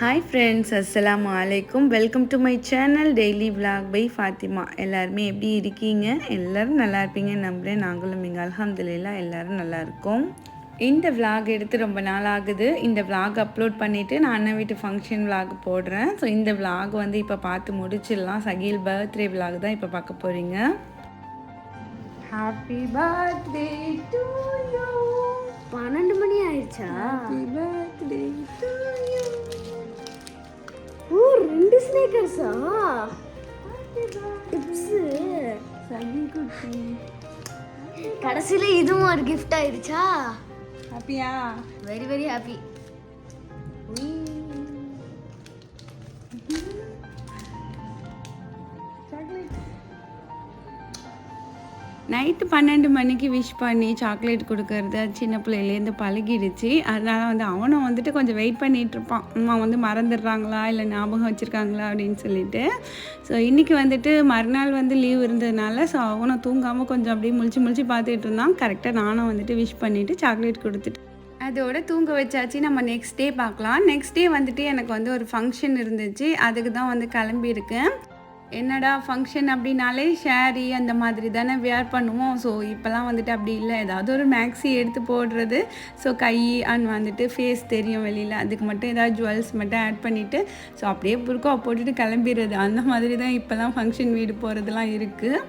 Hi friends அஸ்ஸலாமு அலைக்கும். Welcome to my channel daily vlog by Fathima எல்லாருமே எப்படி இருக்கீங்க? எல்லாரும் நல்லா இருப்பீங்கன்னு நம்புகிறேன் நாங்களும் இங்கே அல்ஹம்துலில்லா எல்லாரும் நல்லா இருக்கோம். இந்த vlog எடுத்து ரொம்ப நாள் ஆகுது. இந்த vlog அப்லோட் பண்ணிவிட்டு நான் அண்ணன் வீட்டு ஃபங்க்ஷன் vlog போடுறேன். ஸோ இந்த vlog வந்து இப்போ பார்த்து முடிச்சிடலாம். சகீல் பர்த்டே vlog தான் இப்போ பார்க்க போகிறீங்க ஹாப்பி பர்த்டே டு யூ பன்னெண்டு மணி ஆயிடுச்சா? ஹாப்பி பர்த்டே டு ஓ ரெண்டு ஸ்னேக்கர்ஸா? டிப்ஸு சகீல் குட்டி. கடைசியில இதுவும் ஒரு கிஃப்ட் ஆயிடுச்சா? ஹாப்பியா வெரி வெரி ஹாப்பி நைட்டு பன்னெண்டு மணிக்கு விஷ் பண்ணி சாக்லேட் கொடுக்கறது அது சின்ன பிள்ளையிலேருந்து பழகிடுச்சு. அதனால வந்து அவனும் வந்துட்டு கொஞ்சம் வெயிட் பண்ணிகிட்ருப்பான் இருப்பான் அம்மா வந்து மறந்துடுறாங்களா? இல்லை ஞாபகம் வச்சுருக்காங்களா? அப்படின்னு சொல்லிட்டு. ஸோ இன்றைக்கி வந்துட்டு மறுநாள் வந்து லீவ் இருந்ததுனால ஸோ அவனும் தூங்காமல் கொஞ்சம் அப்படியே முழிச்சு முழிச்சு பார்த்துட்டு இருந்தான். கரெக்டாக நானும் வந்துட்டு விஷ் பண்ணிவிட்டு சாக்லேட் கொடுத்துட்டு அதோட தூங்க வச்சாச்சு. நம்ம நெக்ஸ்ட் டே பார்க்கலாம். நெக்ஸ்ட் டே வந்துட்டு எனக்கு வந்து ஒரு ஃபங்க்ஷன் இருந்துச்சு. அதுக்கு தான் வந்து கிளம்பியிருக்கேன். என்னடா ஃபங்க்ஷன் அப்படின்னாலே ஷேரி அந்த மாதிரி தானே வேர் பண்ணுவோம். ஸோ இப்போலாம் வந்துட்டு அப்படி இல்லை. ஏதாவது ஒரு மேக்ஸி எடுத்து போடுறது. ஸோ கை அண்ட் வந்துட்டு ஃபேஸ் தெரியும் வெளியில். அதுக்கு மட்டும் ஏதாவது ஜுவல்ஸ் மட்டும் ஆட் பண்ணிவிட்டு ஸோ அப்படியே புருக்கா போட்டுட்டு கிளம்பிடுறது. அந்த மாதிரி தான் இப்போலாம் ஃபங்க்ஷன் வீடு போகிறதுலாம் இருக்குது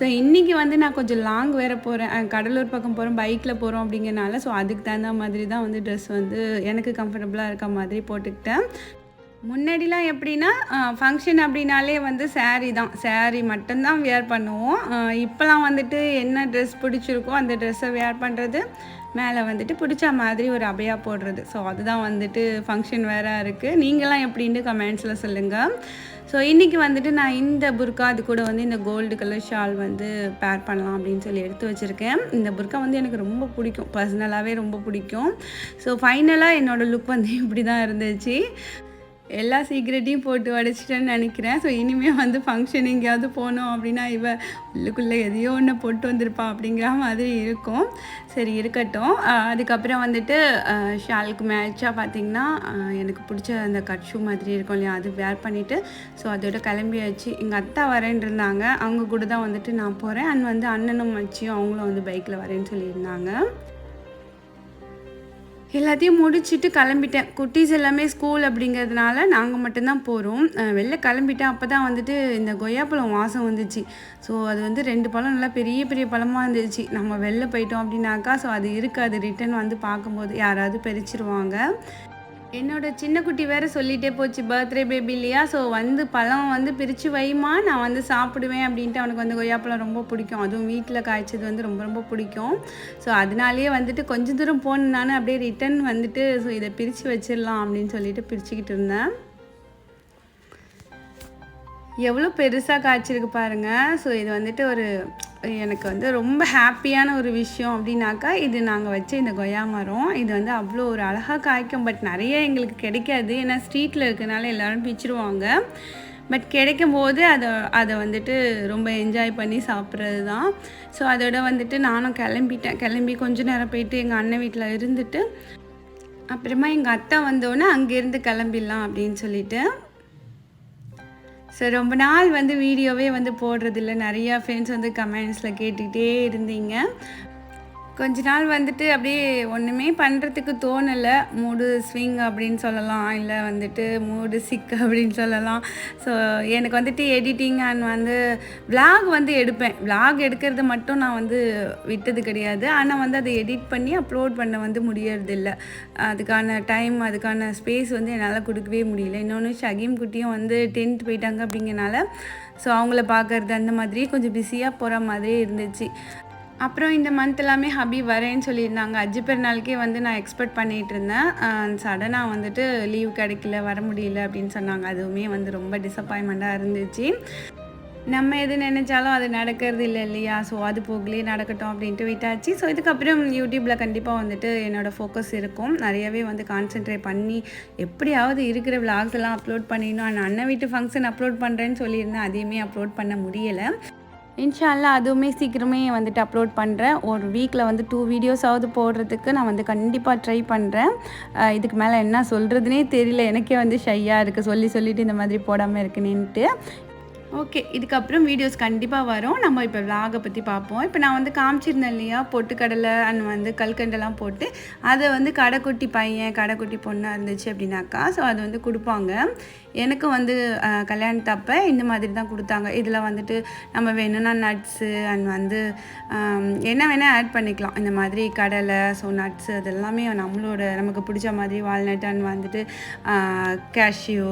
ஸோ இன்றைக்கி வந்து நான் கொஞ்சம் லாங் வேறு போகிறேன் கடலூர் பக்கம் போகிறோம் பைக்கில் போகிறோம் அப்படிங்கிறனால ஸோ அதுக்கு தகுந்த மாதிரி தான் வந்து ட்ரெஸ் வந்து எனக்கு கம்ஃபர்டபுளாக இருக்க மாதிரி போட்டுக்கிட்டேன். முன்னாடிலாம் எப்படின்னா ஃபங்க்ஷன் அப்படின்னாலே வந்து saree தான். சேரீ மட்டும்தான் வேர் பண்ணுவோம். இப்போலாம் வந்துட்டு என்ன ட்ரெஸ் பிடிச்சிருக்கோ அந்த ட்ரெஸ்ஸை வேர் பண்ணுறது மேலே வந்துட்டு பிடிச்ச மாதிரி ஒரு அபையா போடுறது. ஸோ அதுதான் வந்துட்டு ஃபங்க்ஷன் வேறு இருக்குது நீங்களாம் எப்படின்னு கமெண்ட்ஸில் சொல்லுங்கள் ஸோ இன்றைக்கி வந்துட்டு நான் இந்த புர்கா அது கூட வந்து இந்த கோல்டு கலர் ஷால் வந்து பேர் பண்ணலாம் அப்படின்னு சொல்லி எடுத்து வச்சுருக்கேன். இந்த புர்கா வந்து எனக்கு ரொம்ப பிடிக்கும். பர்சனலாகவே ரொம்ப பிடிக்கும். ஸோ ஃபைனலாக என்னோடய லுக் வந்து இப்படி தான் இருந்துச்சு. எல்லா சீக்ரெட்டையும் போட்டு உடச்சிட்டேன்னு நினைக்கிறேன். ஸோ இனிமேல் வந்து ஃபங்க்ஷன் எங்கேயாவது போனோம் அப்படின்னா இவ உள்ளுக்குள்ளே எதையோ ஒன்று போட்டு வந்திருப்பா அப்படிங்கிற மாதிரி இருக்கும். சரி இருக்கட்டும். அதுக்கப்புறம் வந்துட்டு ஷாலுக்கு மேட்சாக பார்த்தீங்கன்னா எனக்கு பிடிச்ச அந்த கட் ஷூ மாதிரி இருக்கும் இல்லையா? அது வேர் பண்ணிவிட்டு ஸோ அதோட கிளம்பியாச்சு. எங்கள் அத்தா வரேன் இருந்தாங்க. அவங்க கூட தான் வந்துட்டு நான் போகிறேன் அண்ட் வந்து அண்ணனும் மச்சியும் அவங்களும் வந்து பைக்கில் வரேன்னு சொல்லியிருந்தாங்க. எல்லாத்தையும் முடிச்சுட்டு கிளம்பிட்டேன். குட்டீஸ் எல்லாமே ஸ்கூல் அப்படிங்கிறதுனால நாங்கள் மட்டும்தான் போகிறோம் வெளில கிளம்பிட்டேன். அப்போ தான் வந்துட்டு இந்த கொய்யாப்பழம் வாசம் வந்துச்சு. ஸோ அது வந்து ரெண்டு பழம் நல்லா பெரிய பெரிய பழமாக இருந்துச்சு. நம்ம வெளில போயிட்டோம் அப்படின்னாக்கா ஸோ அது இருக்காது. ரிட்டன் வந்து பார்க்கும்போது யாராவது பறிச்சிருவாங்க என்னோட சின்ன குட்டி வேற சொல்லிட்டே போச்சு பர்த்டே பேபி இல்லையா? ஸோ வந்து பழம் வந்து பிரித்து வைமா நான் வந்து சாப்பிடுவேன் அப்படின்ட்டு அவனுக்கு வந்து கொய்யாப்பழம் ரொம்ப பிடிக்கும். அதுவும் வீட்டில் காய்ச்சது வந்து ரொம்ப ரொம்ப பிடிக்கும். ஸோ அதனாலேயே வந்துட்டு கொஞ்சம் தூரம் போனேன் நான் அப்படியே ரிட்டன் வந்துட்டு ஸோ இதை பிரித்து வச்சிடலாம் அப்படின்னு சொல்லிட்டு பிரிச்சுக்கிட்டு இருந்தேன். எவ்வளோ பெருசாக காய்ச்சிருக்கு பாருங்கள் ஸோ இது வந்துட்டு ஒரு எனக்கு வந்து ரொம்ப ஹாப்பியான ஒரு விஷயம் அப்படின்னாக்கா இது நாங்கள் வச்ச இந்த கொய்யா மரம். இது வந்து அவ்வளோ ஒரு அழகாக காய்க்கும். பட் நிறைய எங்களுக்கு கிடைக்காது. ஏன்னா ஸ்ட்ரீட்டில் இருக்கனால எல்லோரும் பிச்சுருவாங்க. பட் கிடைக்கும் போது அதை அதை வந்துட்டு ரொம்ப என்ஜாய் பண்ணி சாப்பிட்றது தான் ஸோ அதோட வந்துட்டு நானும் கிளம்பிட்டேன். கிளம்பி கொஞ்ச நேரம் போயிட்டு எங்கள் அண்ணன் வீட்டில் இருந்துட்டு அப்புறமா எங்கள் அத்தை வந்தோடனே அங்கேருந்து கிளம்பிடலாம் அப்படின்னு சொல்லிட்டு ஸோ ரொம்ப நாள் வந்து வீடியோவே வந்து போடுறதில்ல. நிறையா ஃப்ரெண்ட்ஸ் வந்து கமெண்ட்ஸில் கேட்டுக்கிட்டே இருந்தீங்க. கொஞ்ச நாள் வந்துட்டு அப்படியே ஒன்றுமே பண்ணுறதுக்கு தோணலை. மூடு ஸ்விங் அப்படின்னு சொல்லலாம் இல்லை வந்துட்டு மூடு சிக் அப்படின்னு சொல்லலாம். ஸோ எனக்கு வந்துட்டு எடிட்டிங் அண்ட் வந்து விளாக் வந்து எடுப்பேன். விளாக் எடுக்கிறது மட்டும் நான் வந்து விட்டது கிடையாது. ஆனால் வந்து அதை எடிட் பண்ணி அப்லோட் பண்ண வந்து முடியறதில்ல. அதுக்கான டைம் அதுக்கான ஸ்பேஸ் வந்து என்னால் கொடுக்கவே முடியல. இன்னொன்று ஷகீம் குட்டியும் வந்து டென்த் போயிட்டாங்க அப்படிங்கனால ஸோ அவங்கள பார்க்கறது அந்த மாதிரி கொஞ்சம் பிஸியாக போகிற மாதிரி இருந்துச்சு. அப்புறம் இந்த மந்த் எல்லாமே ஹபி வரேன்னு சொல்லியிருந்தாங்க. அஜி பெருநாளுக்கே வந்து நான் எக்ஸ்பெக்ட் பண்ணிகிட்டு இருந்தேன். சடனாக வந்துட்டு லீவ் கிடைக்கல வர முடியல அப்படின்னு சொன்னாங்க. அதுவுமே வந்து ரொம்ப டிசப்பாயின்மெண்ட்டாக இருந்துச்சு. நம்ம எது நினச்சாலும் அது நடக்கிறது இல்லை இல்லையா? ஸோ அது போகலே நடக்கட்டும் அப்படின்ட்டு விட்டாச்சு. ஸோ இதுக்கப்புறம் யூடியூப்பில் கண்டிப்பாக வந்துட்டு என்னோடய ஃபோக்கஸ் இருக்கும். நிறையவே வந்து கான்சென்ட்ரேட் பண்ணி எப்படியாவது இருக்கிற விளாக்ஸ் எல்லாம் அப்லோட் பண்ணிடணும். அண்ட் அண்ணன் வீட்டு ஃபங்க்ஷன் அப்லோட் பண்ணுறேன்னு சொல்லியிருந்தேன். அதையுமே அப்லோட் பண்ண முடியலை. இன்ஷால்லா அதுவுமே சீக்கிரமே வந்துட்டு அப்லோட் பண்ணுறேன் ஒரு வீக்கில் வந்து டூ வீடியோஸாவது போடுறதுக்கு நான் வந்து கண்டிப்பாக ட்ரை பண்ணுறேன் இதுக்கு மேலே என்ன சொல்கிறதுனே தெரியல. எனக்கே வந்து ஷையாக இருக்குது சொல்லி சொல்லிட்டு இந்த மாதிரி போடாமல் இருக்குன்னுட்டு. ஓகே இதுக்கப்புறம் வீடியோஸ் கண்டிப்பாக வரும். நம்ம இப்போ விலாகை பற்றி பார்ப்போம். இப்போ நான் வந்து காமிச்சிருந்தேன் இல்லையா? பொட்டுக்கடலை அண்ட் வந்து கல்கண்டெல்லாம் போட்டு அதை வந்து கடைக்குட்டி பையன் கடைக்குட்டி பொண்ணாக இருந்துச்சு அப்படின்னாக்கா ஸோ அது வந்து கொடுப்பாங்க. எனக்கு வந்து கல்யாணத்தப்போ இந்த மாதிரி தான் கொடுத்தாங்க. இதில் வந்துட்டு நம்ம வேணும்னா நட்ஸு அண்ட் வந்து என்ன வேணால் ஆட் பண்ணிக்கலாம். இந்த மாதிரி கடலை ஸோ நட்ஸு அதெல்லாமே நம்மளோட நமக்கு பிடிச்ச மாதிரி வால்நட் அண்ட் வந்துட்டு கேஷ்யூ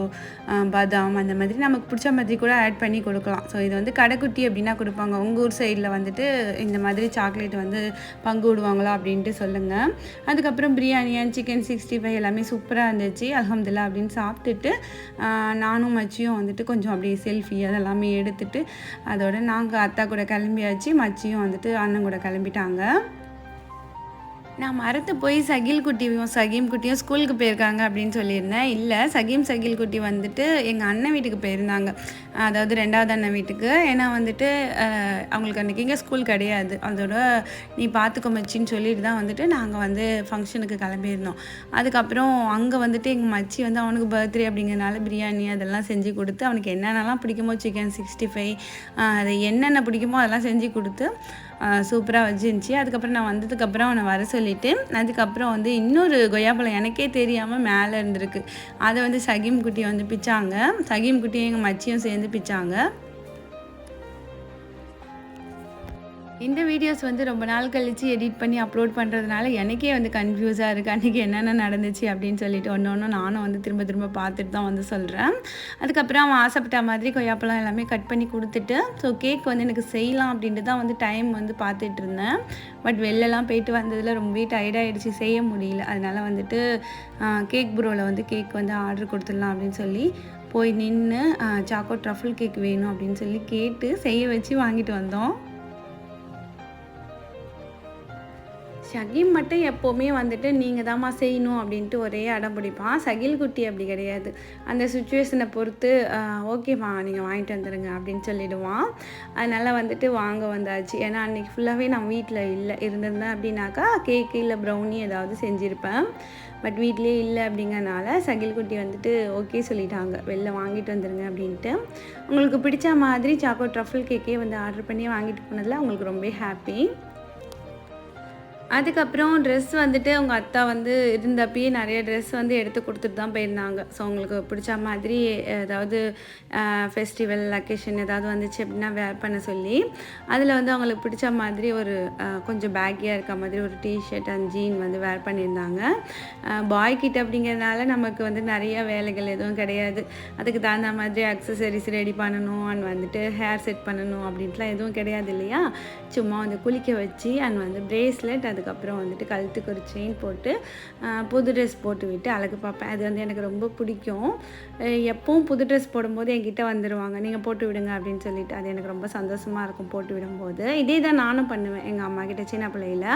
பாதாம் அந்த மாதிரி நமக்கு பிடிச்ச மாதிரி கூட ஆட் பண்ணி கொடுக்கலாம். ஸோ இது வந்து கடைக்குட்டி அப்படின்னா கொடுப்பாங்க. உங்கள் ஊர் சைடில் வந்துட்டு இந்த மாதிரி சாக்லேட் வந்து பங்கு விடுவாங்களா அப்படின்ட்டு சொல்லுங்கள் அதுக்கப்புறம் biryani and chicken sixty five எல்லாமே சூப்பராக இருந்துச்சு. அலமதுல்லா அப்படின்னு சாப்பிட்டுட்டு நானும் மச்சியும் வந்துட்டு கொஞ்சம் அப்படியே செல்ஃபி அதெல்லாமே எடுத்துட்டு அதோட நாங்கள் அத்தா கூட கிளம்பியாச்சு மச்சியும் வந்துட்டு அண்ணன் கூட கிளம்பிட்டாங்க. நான் மறந்து போய் சகில் குட்டியும் சகீம் குட்டியும் ஸ்கூலுக்கு போயிருக்காங்க அப்படின்னு சொல்லியிருந்தேன். இல்லை சகீம் சகில் குட்டி வந்துட்டு எங்கள் அண்ணன் வீட்டுக்கு போயிருந்தாங்க. அதாவது ரெண்டாவது அண்ணன் வீட்டுக்கு. ஏன்னா வந்துட்டு அவங்களுக்கு அன்றைக்கி இங்கே ஸ்கூல் கிடையாது. அதோட நீ பார்த்துக்கோ மச்சின்னு சொல்லிட்டு தான் வந்துட்டு நாங்கள் வந்து ஃபங்க்ஷனுக்கு கிளம்பியிருந்தோம். அதுக்கப்புறம் அங்கே வந்துட்டு எங்கள் மச்சி வந்து அவனுக்கு பர்த்டே அப்படிங்கிறனால பிரியாணி அதெல்லாம் செஞ்சு கொடுத்து அவனுக்கு என்னென்னலாம் பிடிக்குமோ சிக்கன் சிக்ஸ்டி ஃபைவ் அது என்னென்ன பிடிக்குமோ அதெல்லாம் செஞ்சு கொடுத்து சூப்பராக வச்சுருந்துச்சி. அதுக்கப்புறம் நான் வந்ததுக்கப்புறம் அவனை வர சொல்லிவிட்டு அதுக்கப்புறம் வந்து இன்னொரு கொய்யாப்பழம் எனக்கே தெரியாமல் மேலே இருந்திருக்கு. அதை வந்து சகீம் குட்டி வந்து பிச்சாங்க. சகீம் குட்டியும் எங்கள் மச்சியும் சேர்ந்து பிச்சாங்க. இந்த வீடியோஸ் வந்து ரொம்ப நாள் கழித்து எடிட் பண்ணி அப்லோட் பண்ணுறதுனால எனக்கே வந்து கன்ஃபியூஸாக இருக்குது அன்றைக்கி என்னென்ன நடந்துச்சு அப்படின்னு சொல்லிட்டு ஒன்று ஒன்று நானும் வந்து திரும்ப திரும்ப பார்த்துட்டு தான் வந்து சொல்கிறேன் அதுக்கப்புறம் அவன் ஆசைப்பட்ட மாதிரி கொய்யாப்பழம் எல்லாமே கட் பண்ணி கொடுத்துட்டு ஸோ கேக் வந்து எனக்கு செய்யலாம் அப்படின்ட்டு தான் வந்து டைம் வந்து பார்த்துட்டு இருந்தேன். பட் வெளிலலாம் போயிட்டு வந்ததில் ரொம்பவே டயர்டாயிடுச்சு செய்ய முடியல. அதனால் வந்துட்டு கேக் ப்ரோவில் வந்து கேக் வந்து ஆர்டர் கொடுத்துடலாம் அப்படின்னு சொல்லி போய் நின்று சாக்கோ ட்ரஃபிள் கேக் வேணும் அப்படின்னு சொல்லி கேட்டு செய்ய வச்சு வாங்கிட்டு வந்தோம். ஷகீம் மட்டும் எப்போவுமே வந்துட்டு நீங்கள் தாம்மா செய்யணும் அப்படின்ட்டு ஒரே அடம் பிடிப்பான் சகில் குட்டி அப்படி கிடையாது. அந்த சுச்சுவேஷனை பொறுத்து ஓகேம்மா நீங்கள் வாங்கிட்டு வந்துடுங்க அப்படின்னு சொல்லிடுவான். அதனால் வந்துட்டு வாங்க வந்தாச்சு. ஏன்னா அன்றைக்கி ஃபுல்லாகவே நான் வீட்டில் இல்லை இருந்திருந்தேன் அப்படின்னாக்கா கேக்கு இல்லை ப்ரௌனி ஏதாவது செஞ்சுருப்பேன். பட் வீட்லேயே இல்லை அப்படிங்கறனால சகில் குட்டி வந்துட்டு ஓகே சொல்லிட்டாங்க. வெளில வாங்கிட்டு வந்துடுங்க அப்படின்ட்டு. உங்களுக்கு பிடிச்ச மாதிரி சாக்கோ ட்ரஃபிள் கேக்கே வந்து ஆர்டர் பண்ணி வாங்கிட்டு போனதில் உங்களுக்கு ரொம்ப ஹாப்பி அதுக்கப்புறம் ட்ரெஸ் வந்துட்டு அவங்க அத்தா வந்து இருந்தப்பயே நிறைய ட்ரெஸ் வந்து எடுத்து கொடுத்துட்டு தான் போயிருந்தாங்க. ஸோ அவங்களுக்கு பிடிச்ச மாதிரி ஏதாவது ஃபெஸ்டிவல் லொக்கேஷன் ஏதாவது வந்துச்சு அப்படின்னா வேர் பண்ண சொல்லி அதில் வந்து அவங்களுக்கு பிடிச்ச மாதிரி ஒரு கொஞ்சம் பேக்கியாக இருக்க மாதிரி ஒரு டிஷர்ட் அண்ட் ஜீன் வந்து வேர் பண்ணியிருந்தாங்க. பாய் கிட்ட அப்படிங்கிறதுனால நமக்கு வந்து நிறைய வேலைகள் எதுவும் கிடையாது. அதுக்கு தகுந்த மாதிரி அக்சசரிஸ் ரெடி பண்ணணும் அண்ட் வந்துட்டு ஹேர் செட் பண்ணணும் அப்படின்ட்டுலாம் எதுவும் கிடையாது இல்லையா? சும்மா வந்து குளிக்க வச்சு அண்ட் வந்து பிரேஸ்லெட் அதுக்கப்புறம் வந்துட்டு கழுத்துக்கு ஒரு செயின் போட்டு புது ட்ரெஸ் போட்டு விட்டு அழகு பார்ப்பேன். அது வந்து எனக்கு ரொம்ப பிடிக்கும். எப்பவும் புது ட்ரெஸ் போடும்போது என்கிட்ட வந்துடுவாங்க நீங்கள் போட்டு விடுங்க அப்படின்னு சொல்லிட்டு அது எனக்கு ரொம்ப சந்தோஷமாக இருக்கும் போட்டு விடும்போது. இதே தான் நானும் பண்ணுவேன் எங்கள் அம்மா கிட்ட சின்ன பிள்ளையில.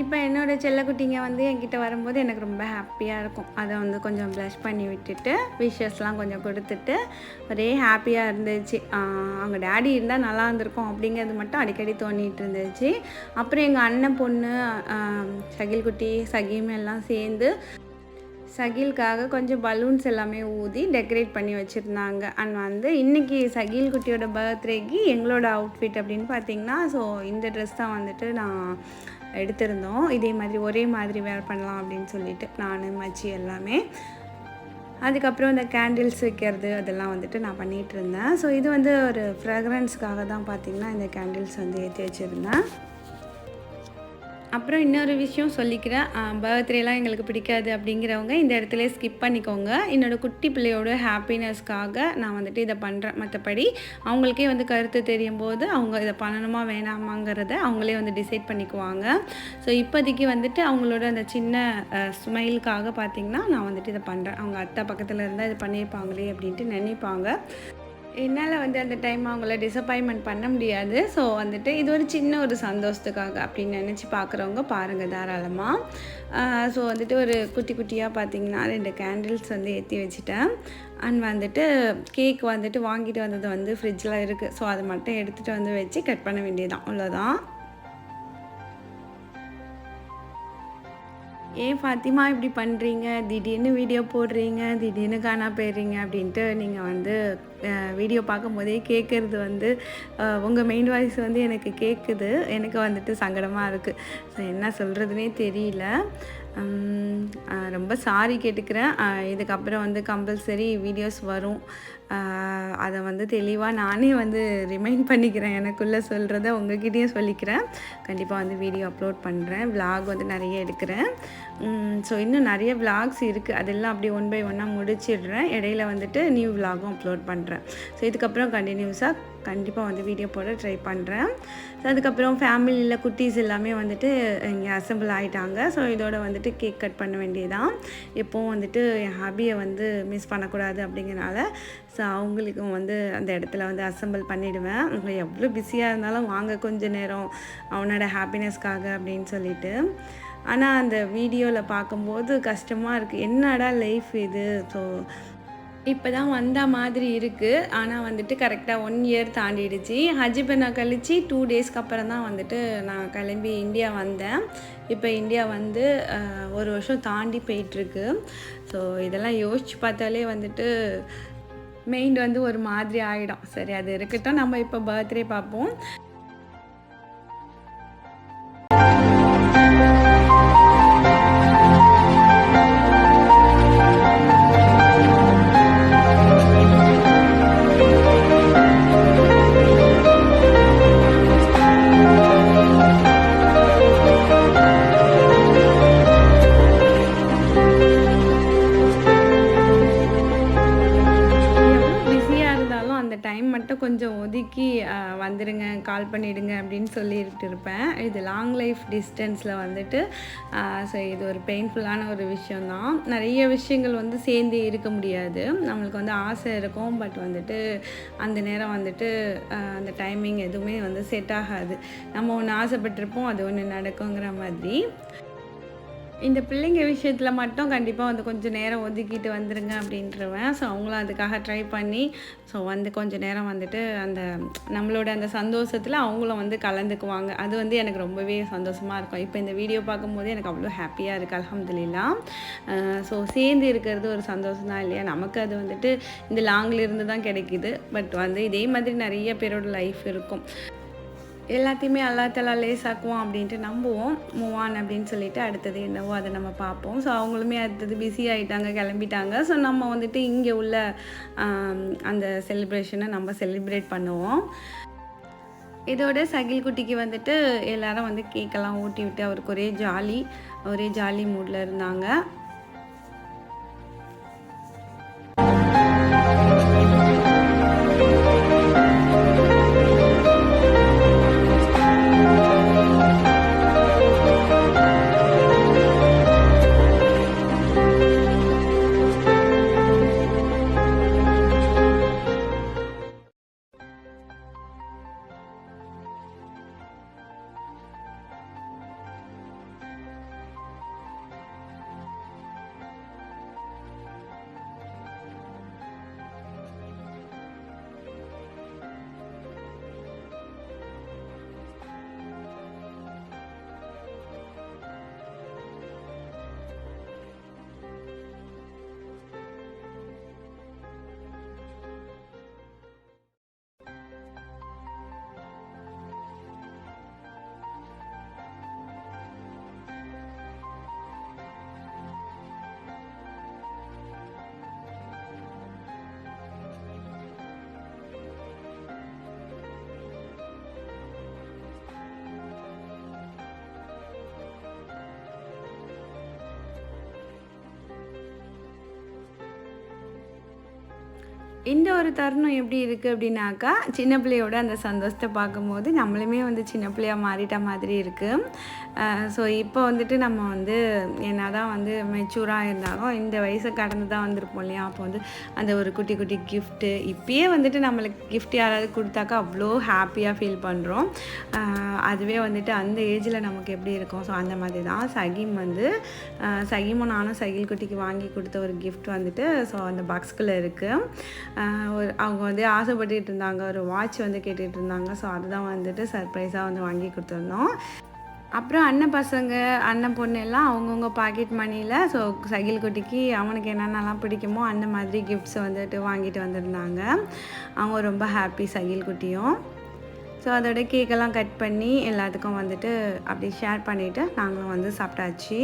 இப்போ என்னோடய செல்லக்குட்டிங்க வந்து என்கிட்ட வரும்போது எனக்கு ரொம்ப ஹாப்பியாக இருக்கும். அதை வந்து கொஞ்சம் ப்ளஷ் பண்ணி விட்டுட்டு விஷஸ்லாம் கொஞ்சம் கொடுத்துட்டு ஒரே ஹாப்பியாக இருந்துச்சு. அவங்க டேடி இருந்தால் நல்லா இருந்திருக்கும் அப்படிங்கிறது மட்டும் அடிக்கடி தோண்டிகிட்டு இருந்துச்சு. அப்புறம் எங்கள் அண்ணன் பொண்ணு சகில் குட்டி சகீம் எல்லாம் சேர்ந்து சகிலுக்காக கொஞ்சம் பலூன்ஸ் எல்லாமே ஊதி டெக்கரேட் பண்ணி வச்சுருந்தாங்க. அண்ட் வந்து இன்றைக்கி சகில் குட்டியோட பர்த்டேக்கு எங்களோட அவுட்ஃபிட் அப்படின்னு பார்த்தீங்கன்னா ஸோ இந்த ட்ரெஸ் தான் வந்துட்டு நான் எடுத்திருந்தோம். இதே மாதிரி ஒரே மாதிரி வேர் பண்ணலாம் அப்படின்னு சொல்லிட்டு நான் மச்சி எல்லாமே. அதுக்கப்புறம் இந்த கேண்டில்ஸ் வைக்கிறது அதெல்லாம் வந்துட்டு நான் பண்ணிகிட்டு இருந்தேன். ஸோ இது வந்து ஒரு ஃப்ராக்ரன்ஸ்க்காக தான் பார்த்திங்கன்னா இந்த கேண்டில்ஸ் வந்து ஏற்றி வச்சுருந்தேன். அப்புறம் இன்னொரு விஷயம் சொல்லிக்கிறேன். பர்த்டேலாம் எங்களுக்கு பிடிக்காது அப்படிங்கிறவங்க இந்த இடத்துல ஸ்கிப் பண்ணிக்கோங்க. என்னோடய குட்டி பிள்ளையோட ஹாப்பினஸ்க்காக நான் வந்துட்டு இதை பண்ணுறேன் மற்றபடி அவங்களுக்கே வந்து கருத்து தெரியும் போது அவங்க இதை பண்ணணுமா வேணாமாங்கிறத அவங்களே வந்து டிசைட் பண்ணிக்குவாங்க. ஸோ இப்போதைக்கு வந்துட்டு அவங்களோட அந்த சின்ன ஸ்மைலுக்காக பார்த்திங்கன்னா நான் வந்துட்டு இதை பண்ணுறேன் அவங்க அத்தை பக்கத்தில் இருந்தால் இது பண்ணியிருப்பாங்களே அப்படின்ட்டு நினைப்பாங்க. என்னால் வந்து அந்த டைம் அவங்கள டிசப்பாயின்மெண்ட் பண்ண முடியாது. ஸோ வந்துட்டு இது ஒரு சின்ன ஒரு சந்தோஷத்துக்காக அப்படின்னு நினச்சி பார்க்குறவங்க பாருங்கள் தாராளமாக ஸோ வந்துட்டு ஒரு குட்டி குட்டியாக பார்த்தீங்கன்னா ரெண்டு கேண்டில்ஸ் வந்து ஏற்றி வச்சுட்டேன். அண்ட் வந்துட்டு கேக் வந்துட்டு வாங்கிட்டு வந்தது வந்து ஃப்ரிட்ஜில் இருக்குது ஸோ அதை மட்டும் எடுத்துகிட்டு வந்து வச்சு கட் பண்ண வேண்டியதுதான். அவ்வளோதான் ஏன் ஃபாத்திமா இப்படி பண்ணுறீங்க திடீர்னு வீடியோ போடுறீங்க திடீர்னு காணா போயிடுறீங்க அப்படின்ட்டு நீங்கள் வந்து வீடியோ பார்க்கும்போதே கேட்குறது வந்து உங்கள் மெயின் வாய்ஸ் வந்து எனக்கு கேட்குது எனக்கு வந்துட்டு சங்கடமாக இருக்குது ஸோ என்ன சொல்கிறதுனே தெரியல. ரொம்ப சாரி கேட்டுக்கிறேன். இதுக்கப்புறம் வந்து கம்பல்சரி வீடியோஸ் வரும். அதை வந்து தெளிவாக நானே வந்து ரிமைண்ட் பண்ணிக்கிறேன். எனக்குள்ளே சொல்கிறத உங்ககிட்டயும் சொல்லிக்கிறேன். கண்டிப்பாக வந்து வீடியோ அப்லோட் பண்ணுறேன் விலாக் வந்து நிறைய எடுக்கிறேன். ஸோ இன்னும் நிறைய விலாக்ஸ் இருக்குது அதெல்லாம் அப்படியே ஒன் பை ஒன்னாக முடிச்சிடுறேன். இடையில வந்துட்டு நியூ விலாகும் அப்லோட் பண்ணுறேன் ஸோ இதுக்கப்புறம் கண்டினியூஸாக கண்டிப்பாக வந்து வீடியோ போட ட்ரை பண்ணுறேன் ஸோ அதுக்கப்புறம் ஃபேமிலியில் குட்டீஸ் எல்லாமே வந்துட்டு இங்கே அசம்பிள் ஆகிட்டாங்க ஸோ இதோட வந்துட்டு கேக் கட் பண்ண வேண்டியதான் எப்போவும் வந்துட்டு என் ஹாபியை வந்து மிஸ் பண்ணக்கூடாது அப்படிங்கிறனால ஸோ அவங்களுக்கும் வந்து அந்த இடத்துல வந்து அசம்பிள் பண்ணிவிடுவேன் அவங்க எவ்வளோ பிஸியாக இருந்தாலும் வாங்க கொஞ்ச நேரம். அவனோட ஹாப்பினஸ்க்காக அப்படின்னு சொல்லிட்டு. ஆனால் அந்த வீடியோவில் பார்க்கும்போது கஷ்டமாக இருக்குது என்னடா லைஃப் இது? ஸோ இப்போ தான் வந்த மாதிரி இருக்குது ஆனால் வந்துட்டு கரெக்டாக ஒன் இயர் தாண்டிடுச்சு. ஹஜிபனை கழித்து டூ டேஸ்க்கு அப்புறம் தான் வந்துட்டு நான் கிளம்பி இந்தியா வந்தேன். இப்போ இந்தியா வந்து ஒரு வருஷம் தாண்டி போயிட்டுருக்கு. ஸோ இதெல்லாம் யோசித்து பார்த்தாலே வந்துட்டு மெயின் வந்து ஒரு மாதிரி ஆகிடும் சரி அது இருக்கட்டும். நம்ம இப்போ பர்த்டே பார்ப்போம். கால் பண்ணிவிடுங்க அப்படின்னு சொல்லிட்டு இருப்பேன். இது லாங் லைஃப் டிஸ்டன்ஸில் வந்துட்டு ஸோ இது ஒரு பெயின்ஃபுல்லான ஒரு விஷயந்தான் நிறைய விஷயங்கள் வந்து சேர்ந்து இருக்க முடியாது. நம்மளுக்கு வந்து ஆசை இருக்கும் பட் வந்துட்டு அந்த நேரம் வந்துட்டு அந்த டைமிங் எதுவுமே வந்து செட் ஆகாது. நம்ம ஒன்று ஆசைப்பட்டிருப்போம் அது ஒன்று நடக்குங்கிற மாதிரி. இந்த பிள்ளைங்க விஷயத்தில் மட்டும் கண்டிப்பாக வந்து கொஞ்சம் நேரம் ஒதுக்கிட்டு வந்துடுங்க அப்படின்றவன். ஸோ அவங்களும் அதுக்காக ட்ரை பண்ணி ஸோ வந்து கொஞ்சம் நேரம் வந்துட்டு அந்த நம்மளோட அந்த சந்தோஷத்தில் அவங்களும் வந்து கலந்துக்குவாங்க. அது வந்து எனக்கு ரொம்பவே சந்தோஷமாக இருக்கும். இப்போ இந்த வீடியோ பார்க்கும்போது எனக்கு அவ்வளோ ஹாப்பியாக இருக்குது அலமதுல்லா ஸோ சேர்ந்து இருக்கிறது ஒரு சந்தோஷம் தான் இல்லையா? நமக்கு அது வந்துட்டு இந்த லாங்கில் இருந்து தான் கிடைக்குது. பட் வந்து இதே மாதிரி நிறைய பேரோட லைஃப் இருக்கும். எல்லாத்தையுமே அல்லா தலா லேசாக்குவோம் அப்படின்ட்டு நம்புவோம். மூவான் அப்படின்னு சொல்லிட்டு அடுத்தது என்னவோ அதை நம்ம பார்ப்போம். ஸோ அவங்களுமே அடுத்தது பிஸி ஆகிட்டாங்க கிளம்பிட்டாங்க. ஸோ நம்ம வந்துட்டு இங்கே உள்ள அந்த செலிப்ரேஷனை நம்ம செலிப்ரேட் பண்ணுவோம். இதோட சகில் குட்டிக்கு வந்துட்டு எல்லாரும் வந்து கேக்கெல்லாம் ஊட்டி விட்டு அவருக்கு ஒரே ஜாலி ஒரே ஜாலி மூடில் இருந்தாங்க. இந்த ஒரு தருணம் எப்படி இருக்குது அப்படின்னாக்கா சின்ன பிள்ளையோட அந்த சந்தோஷத்தை பார்க்கும்போது நம்மளுமே வந்து சின்ன பிள்ளையாக மாறிட்ட மாதிரி இருக்குது ஸோ இப்போ வந்துட்டு நம்ம வந்து என்ன தான் வந்து மெச்சூராக இருந்தாலும் இந்த வயசை கடந்து தான் வந்திருப்போம் இல்லையா? அப்போ வந்து அந்த ஒரு குட்டி குட்டி கிஃப்ட்டு இப்பயே வந்துட்டு நம்மளுக்கு கிஃப்ட் யாராவது கொடுத்தாக்கா அவ்வளோ ஹாப்பியாக ஃபீல் பண்ணுறோம் அதுவே வந்துட்டு அந்த ஏஜில் நமக்கு எப்படி இருக்கும்? ஸோ அந்த மாதிரி தான் சகிம் வந்து சகிமும் நானும் சகில் குட்டிக்கு வாங்கி கொடுத்த ஒரு கிஃப்ட் வந்துட்டு ஸோ அந்த பாக்ஸ்குள்ளே இருக்குது ஒரு அவங்க வந்து ஆசைப்பட்டுட்டு இருந்தாங்க ஒரு வாட்ச் வந்து கேட்டுகிட்டு இருந்தாங்க. ஸோ அதுதான் வந்துட்டு சர்ப்ரைஸாக வந்து வாங்கி கொடுத்துருந்தோம். அப்புறம் அண்ணன் பசங்க அண்ணன் பொண்ணு எல்லாம் அவங்கவுங்க பாக்கெட் மணியில் ஸோ சகில் குட்டிக்கு அவனுக்கு என்னென்னலாம் பிடிக்குமோ அந்த மாதிரி கிஃப்ட்ஸ் வந்துட்டு வாங்கிட்டு வந்திருந்தாங்க. அவங்க ரொம்ப ஹாப்பி சகில் குட்டியும். ஸோ அதோட கேக்கெல்லாம் கட் பண்ணி எல்லாத்துக்கும் வந்துட்டு அப்படி ஷேர் பண்ணிவிட்டு நாங்களும் வந்து சாப்பிட்டாச்சு.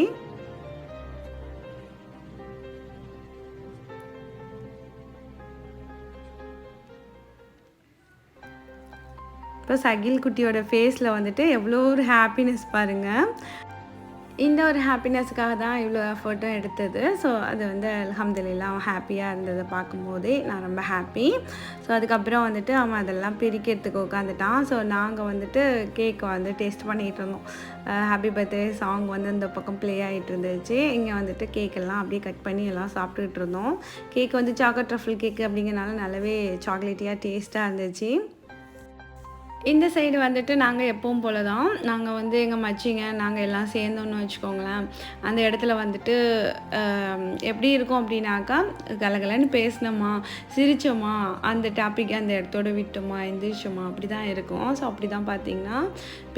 இப்போ சகில் குட்டியோட ஃபேஸில் வந்துட்டு எவ்வளோ ஒரு ஹாப்பினஸ் பாருங்கள் இந்த ஒரு ஹாப்பினஸ்க்காக தான் இவ்வளோ எஃபர்ட்டும் எடுத்தது. ஸோ அது வந்து அல்ஹம்துலில்லாஹ் அவன் ஹாப்பியாக இருந்ததை பார்க்கும்போதே நான் ரொம்ப ஹாப்பி ஸோ அதுக்கப்புறம் வந்துட்டு அவன் அதெல்லாம் பிரிக்கிறதுக்கு உட்காந்துட்டான் ஸோ நாங்கள் வந்துட்டு கேக்கை வந்து டேஸ்ட் பண்ணிகிட்டு இருந்தோம். ஹாப்பி பர்த்டே சாங் வந்து இந்த பக்கம் ப்ளே ஆகிட்டு இருந்துச்சு. இங்கே வந்துட்டு கேக்கெல்லாம் அப்படியே கட் பண்ணி எல்லாம் சாப்பிட்டுக்கிட்டு இருந்தோம். கேக் வந்து சாக்லேட் ட்ரஃபிள் கேக்கு அப்படிங்கிறனால நல்லாவே சாக்லேட்டியாக டேஸ்ட்டாக இருந்துச்சு. இந்த சைடு வந்துட்டு நாங்கள் எப்பவும் போல தான் நாங்கள் வந்து எங்கள் மச்சிங்க நாங்கள் எல்லாம் சேர்ந்தோன்னு வச்சுக்கோங்களேன். அந்த இடத்துல வந்துட்டு எப்படி இருக்கும் அப்படின்னாக்கா கலகலன்னு பேசினோமா சிரிச்சோமா அந்த டாபிக் அந்த இடத்தோட விட்டோமா எந்திரிச்சோமா அப்படி தான் இருக்கும். ஸோ அப்படி தான் பார்த்தீங்கன்னா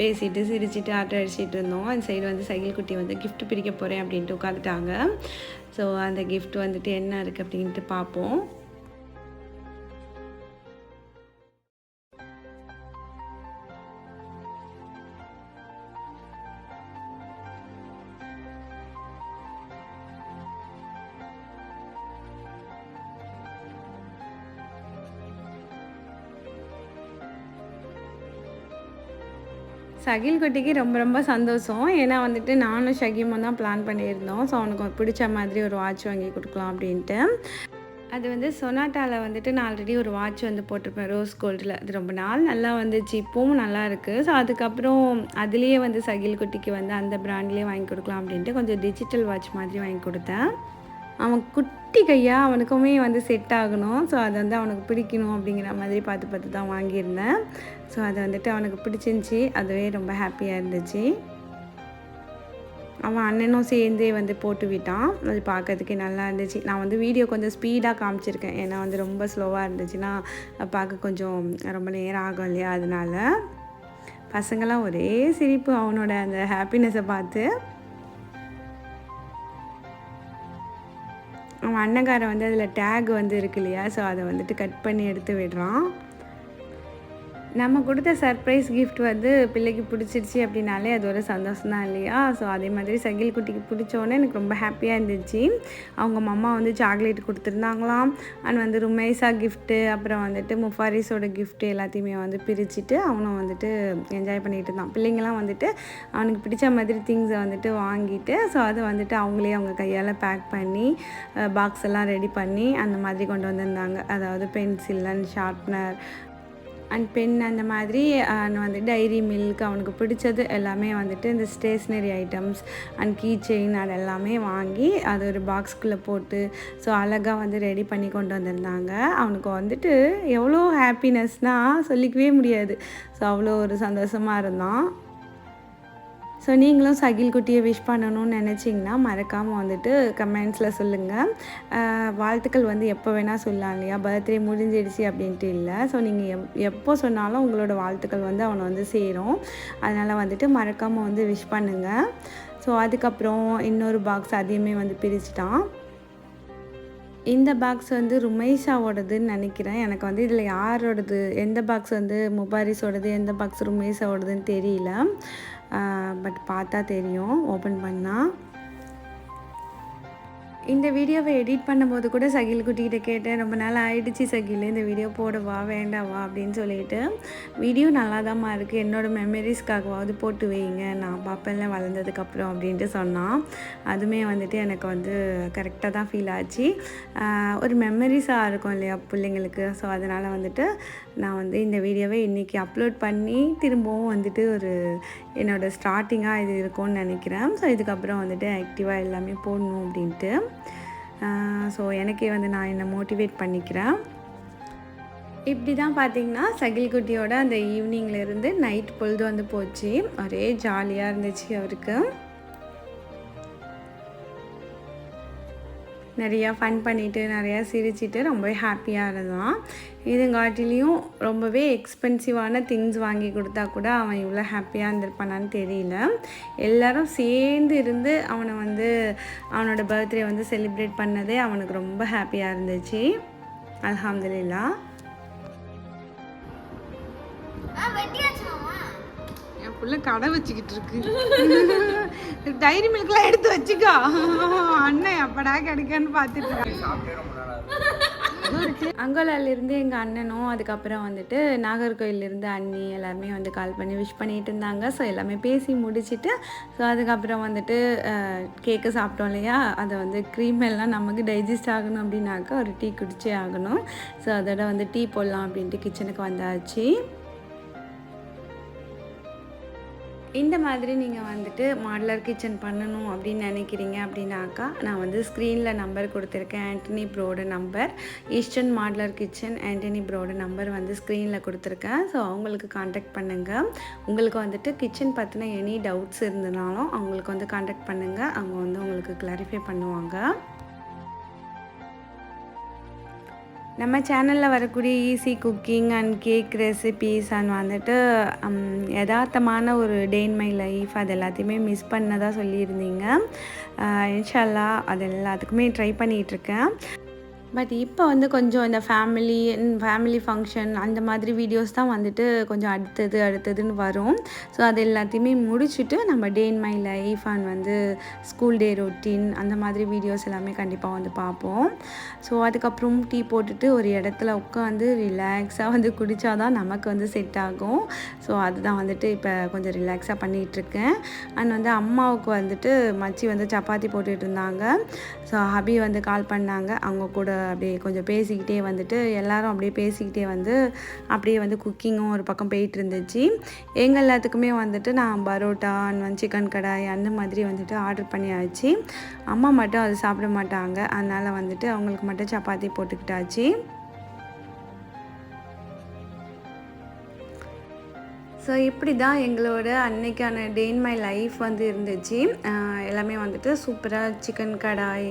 பேசிட்டு சிரிச்சிட்டு ஆட்ட அடிச்சிட்டு இருந்தோம். அந்த சைடு வந்து சைக்கிள் குட்டி வந்து கிஃப்ட் பிரிக்க போகிறேன் அப்படின்ட்டு உட்காந்துட்டாங்க. ஸோ அந்த கிஃப்ட் வந்துட்டு என்ன இருக்குது அப்படின்ட்டு பார்ப்போம் சகில் குட்டிக்கு ரொம்ப ரொம்ப சந்தோஷம். ஏன்னா வந்துட்டு நானும் ஷகிமும் தான் பிளான் பண்ணியிருந்தோம். ஸோ அவனுக்கு பிடிச்ச மாதிரி ஒரு வாட்ச் வாங்கி கொடுக்கலாம் அப்படின்ட்டு. அது வந்து சொனாட்டாவில் வந்துட்டு நான் ஆல்ரெடி ஒரு வாட்ச் வந்து போட்டிருப்பேன். ரோஸ் கோல்டில் அது ரொம்ப நாள் நல்லா வந்துச்சு. இப்போவும் நல்லா இருக்குது ஸோ அதுக்கப்புறம் அதுலேயே வந்து சகில் குட்டிக்கு வந்து அந்த பிராண்ட்லேயே வாங்கி கொடுக்கலாம் அப்படின்ட்டு கொஞ்சம் டிஜிட்டல் வாட்ச் மாதிரி வாங்கி கொடுத்தேன். அவன் குட்டி கையாக அவனுக்குமே வந்து செட் ஆகணும். ஸோ அது வந்து அவனுக்கு பிடிக்கணும் அப்படிங்கிற மாதிரி பார்த்து பார்த்து தான் வாங்கியிருந்தேன். ஸோ அது வந்துட்டு அவனுக்கு பிடிச்சிருந்துச்சி. அதுவே ரொம்ப ஹாப்பியாக இருந்துச்சு. அவன் அண்ணனும் சேர்ந்தே வந்து போட்டு விட்டான். அது பார்க்கறதுக்கே நல்லா இருந்துச்சு. நான் வந்து வீடியோ கொஞ்சம் ஸ்பீடாக காமிச்சிருக்கேன். ஏன்னா வந்து ரொம்ப ஸ்லோவாக இருந்துச்சுன்னா பார்க்க கொஞ்சம் ரொம்ப நேரம் ஆகும் இல்லையா? அதனால பசங்களாம் ஒரே சிரிப்பு. அவனோட அந்த ஹாப்பினஸை பார்த்து அவன் அண்ணங்காரன் வந்து அதில் டேக் வந்து இருக்கு இல்லையா? ஸோ அதை வந்துட்டு கட் பண்ணி எடுத்து விடுறான். நம்ம கொடுத்த சர்ப்ரைஸ் கிஃப்ட் வந்து பிள்ளைக்கு பிடிச்சிருச்சு அப்படின்னாலே அது ஒரு சந்தோஷம் தான் இல்லையா? ஸோ அதே மாதிரி சகில் குட்டிக்கு பிடிச்சோன்னே எனக்கு ரொம்ப ஹாப்பியாக இருந்துச்சு. அவங்க மம்மா வந்து சாக்லேட் கொடுத்துருந்தாங்களாம். அண்ட் வந்து ருமேசா கிஃப்ட்டு அப்புறம் வந்துட்டு முஃபாரிஸோட கிஃப்ட்டு எல்லாத்தையுமே வந்து பிரிச்சுட்டு அவனும் வந்துட்டு என்ஜாய் பண்ணிகிட்டு இருந்தான். பிள்ளைங்களாம் வந்துட்டு அவனுக்கு பிடிச்ச மாதிரி திங்ஸை வந்துட்டு வாங்கிட்டு ஸோ அதை வந்துட்டு அவங்களே அவங்க கையால் பேக் பண்ணி பாக்ஸ் எல்லாம் ரெடி பண்ணி அந்த மாதிரி கொண்டு வந்திருந்தாங்க. அதாவது pencil and sharpener and pen அந்த மாதிரி வந்து டைரி மில்க் அவனுக்கு பிடிச்சது எல்லாமே வந்துட்டு இந்த stationery items and key chain அது எல்லாமே வாங்கி அது ஒரு பாக்ஸ்குள்ளே போட்டு ஸோ அழகாக வந்து ரெடி பண்ணி கொண்டு வந்திருந்தாங்க. அவனுக்கு வந்துட்டு எவ்வளோ ஹாப்பினஸ்னால் சொல்லிக்கவே முடியாது. ஸோ அவ்வளோ ஒரு சந்தோஷமாக இருந்தான். ஸோ நீங்களும் சகில் குட்டியை விஷ் பண்ணணும்னு நினச்சிங்கன்னா மறக்காமல் வந்துட்டு கமெண்ட்ஸில் சொல்லுங்கள் வாழ்த்துக்கள் வந்து எப்போ வேணால் சொல்லலாம் இல்லையா? பர்த்டே முடிஞ்சிடுச்சு அப்படின்ட்டு இல்லை. ஸோ நீங்கள் எப் எப்போ சொன்னாலும் உங்களோட வாழ்த்துக்கள் வந்து அவனை வந்து சேரும். அதனால் வந்துட்டு மறக்காமல் வந்து விஷ் பண்ணுங்கள் ஸோ அதுக்கப்புறம் இன்னொரு பாக்ஸ் அதையுமே வந்து பிரிச்சுட்டான். இந்த பாக்ஸ் வந்து ருமேஷாவோடதுன்னு நினைக்கிறேன். எனக்கு வந்து இதில் யாரோடது எந்த பாக்ஸ் வந்து முபாரிஸோடது எந்த பாக்ஸ் ருமேஷாவோடதுன்னு தெரியல. பட் பார்த்தா தெரியும். ஓப்பன் பண்ணால் இந்த வீடியோவை எடிட் பண்ணும்போது கூட சகில் குட்டிகிட்ட கேட்டேன் ரொம்ப நாள் ஆயிடுச்சு சகில் இந்த வீடியோ போடவா வேண்டாவா அப்படின்னு சொல்லிட்டு. வீடியோ நல்லா தான்மா இருக்குது என்னோடய மெமரிஸ்க்காகவாவது போட்டு வைங்க நான் பார்ப்பேன்ல வளர்ந்ததுக்கப்புறம் அப்படின்ட்டு சொன்னான். அதுவுமே வந்துட்டு எனக்கு வந்து கரெக்டாக தான் ஃபீல் ஆச்சு. ஒரு மெமரிஸாக இருக்கும் இல்லையா பிள்ளைங்களுக்கு? ஸோ அதனால் வந்துட்டு நான் வந்து இந்த வீடியோவை இன்றைக்கி அப்லோட் பண்ணி திரும்பவும் வந்துட்டு ஒரு என்னோடய ஸ்டார்டிங்காக இது இருக்கும்னு நினைக்கிறேன். ஸோ இதுக்கப்புறம் வந்துட்டு ஆக்டிவாக எல்லாமே போடணும் அப்படின்ட்டு. ஸோ எனக்கே வந்து நான் என்னை மோட்டிவேட் பண்ணிக்கிறேன். இப்படி தான் பார்த்தீங்கன்னா சகில் குட்டியோட அந்த ஈவினிங்லேருந்து நைட் பொழுது வந்து போச்சு. ஒரே ஜாலியாக இருந்துச்சு அவருக்கு. நிறையா ஃபன் பண்ணிவிட்டு நிறையா சிரிச்சிட்டு ரொம்பவே ஹாப்பியாக இருந்தான். இதுங்காட்டிலையும் ரொம்பவே எக்ஸ்பென்சிவான திங்ஸ் வாங்கி கொடுத்தா கூட அவன் இவ்வளோ ஹாப்பியாக இருந்திருப்பானான்னு தெரியல. எல்லாரும் சேர்ந்து இருந்து அவனை வந்து அவனோட பர்த்டே வந்து செலிப்ரேட் பண்ணதே அவனுக்கு ரொம்ப ஹாப்பியாக இருந்துச்சு. அலமதுல்லா புள்ள கடை வச்சுக்கிட்டு இருக்கு. டைரி மில்க்லாம் எடுத்து வச்சுக்கோ. அண்ணன் எப்படா கிடைக்கன்னு பார்த்துட்டு இருக்கான். அங்கோலாலேருந்து எங்கள் அண்ணனும் அதுக்கப்புறம் வந்துட்டு நாகர்கோயிலேருந்து அண்ணி எல்லாருமே வந்து கால் பண்ணி விஷ் பண்ணிட்டு இருந்தாங்க. ஸோ எல்லாமே பேசி முடிச்சுட்டு ஸோ அதுக்கப்புறம் வந்துட்டு கேக்கு சாப்பிட்டோம் இல்லையா? அதை வந்து க்ரீம் எல்லாம் நமக்கு டைஜஸ்ட் ஆகணும் அப்படின்னாக்கா ஒரு டீ குடிச்சே ஆகணும். ஸோ அதோட வந்து டீ போடலாம் அப்படின்ட்டு கிச்சனுக்கு வந்தாச்சு. இந்த மாதிரி நீங்கள் வந்துட்டு மாடலர் கிச்சன் பண்ணணும் அப்படின்னு நினைக்கிறீங்க அப்படின்னாக்கா நான் வந்து ஸ்க்ரீனில் நம்பர் கொடுத்துருக்கேன். Antony ப்ரோட number eastern modular kitchen Antony ப்ரோட number வந்து ஸ்க்ரீனில் கொடுத்துருக்கேன். ஸோ அவங்களுக்கு காண்டாக்ட் பண்ணுங்கள் உங்களுக்கு வந்துட்டு கிச்சன் பற்றின எனி டவுட்ஸ் இருந்தனாலும் அவங்களுக்கு வந்து காண்டாக்ட் பண்ணுங்கள் அவங்க வந்து உங்களுக்கு கிளாரிஃபை பண்ணுவாங்க. நம்ம சேனலில் வரக்கூடிய easy cooking and cake recipes and வந்துட்டு யதார்த்தமான ஒரு டே இன் மை லைஃப் அது எல்லாத்தையுமே மிஸ் பண்ணதாக சொல்லியிருந்தீங்க. இன்ஷால்லா அது எல்லாத்துக்குமே ட்ரை பண்ணிகிட்ருக்கேன் பட் இப்போ வந்து கொஞ்சம் இந்த ஃபேமிலி ஃபேமிலி ஃபங்க்ஷன் அந்த மாதிரி வீடியோஸ் தான் வந்துட்டு கொஞ்சம் அடுத்தது அடுத்ததுன்னு வரும். ஸோ அது எல்லாத்தையுமே முடிச்சுட்டு நம்ம day in my life and வந்து ஸ்கூல் டே ரொட்டீன் அந்த மாதிரி வீடியோஸ் எல்லாமே கண்டிப்பாக வந்து பார்ப்போம். ஸோ அதுக்கப்புறம் டீ போட்டுட்டு ஒரு இடத்துல உட்காந்து ரிலாக்ஸாக வந்து குடித்தா தான் நமக்கு வந்து செட் ஆகும். ஸோ அதுதான் வந்துட்டு இப்போ கொஞ்சம் ரிலாக்ஸாக பண்ணிகிட்ருக்கேன் அண்ட் வந்து அம்மாவுக்கு வந்துட்டு மச்சி வந்து சப்பாத்தி போட்டுட்டு இருந்தாங்க. ஸோ ஹபி வந்து கால் பண்ணாங்க. அவங்க கூட அப்படியே கொஞ்சம் பேசிக்கிட்டே வந்துட்டு எல்லாரும் அப்படியே பேசிக்கிட்டே வந்து அப்படியே வந்து குக்கிங்கும் ஒரு பக்கம் போயிட்டு இருந்துச்சு எங்கள் எல்லாத்துக்குமே வந்துட்டு நான் பரோட்டா அண்ட் சிக்கன் கடாய் அந்த மாதிரி வந்துட்டு ஆர்டர் பண்ணியாச்சு. அம்மா மட்டும் அது சாப்பிட மாட்டாங்க. அதனால் வந்துட்டு அவங்களுக்கு மட்டும் சப்பாத்தி போட்டுக்கிட்டாச்சு. ஸோ இப்படி தான் எங்களோட அன்னைக்கான டே இன் மை லைஃப் வந்து இருந்துச்சு. எல்லாமே வந்துட்டு சூப்பராக சிக்கன் கடாய்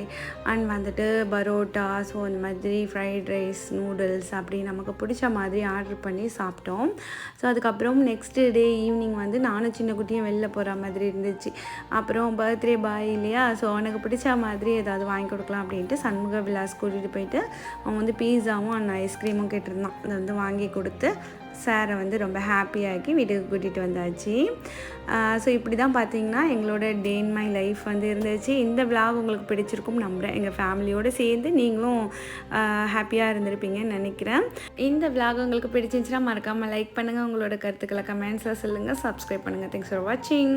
அண்ட் வந்துட்டு பரோட்டா ஸோ இந்த மாதிரி ஃப்ரைட் ரைஸ் நூடுல்ஸ் அப்படி நமக்கு பிடிச்ச மாதிரி ஆர்டர் பண்ணி சாப்பிட்டோம். ஸோ அதுக்கப்புறம் நெக்ஸ்ட் டே ஈவினிங் வந்து நானும் சின்ன குட்டியும் வெளில போகிற மாதிரி இருந்துச்சு. அப்புறம் பர்த்டே பாய் இல்லையா? ஸோ அவனுக்கு பிடிச்ச மாதிரி ஏதாவது வாங்கி கொடுக்கலாம் அப்படின்ட்டு சண்முக விலாஸ் கூட்டிகிட்டு போயிட்டு அவன் வந்து பீஸாவும் அண்ட் ஐஸ்கிரீமும் கேட்டிருந்தான். அதை வந்து வாங்கி கொடுத்து சாரை வந்து ரொம்ப ஹாப்பியாக்கி வீட்டுக்கு கூட்டிகிட்டு வந்தாச்சு. ஸோ இப்படி தான் பார்த்தீங்கன்னா எங்களோட டே இன் மை லைஃப் வந்து இருந்துச்சு. இந்த விளாக் உங்களுக்கு பிடிச்சிருக்கும் நம்புகிறேன் எங்கள் ஃபேமிலியோடு சேர்ந்து நீங்களும் ஹாப்பியாக இருந்திருப்பீங்கன்னு நினைக்கிறேன். இந்த விளாக் உங்களுக்கு பிடிச்சிருந்துச்சுன்னா மறக்காமல் லைக் பண்ணுங்கள் உங்களோட கருத்துக்களை கமெண்ட்ஸில் சொல்லுங்கள் சப்ஸ்கிரைப் பண்ணுங்கள் தேங்க்ஸ் ஃபார் வாட்சிங்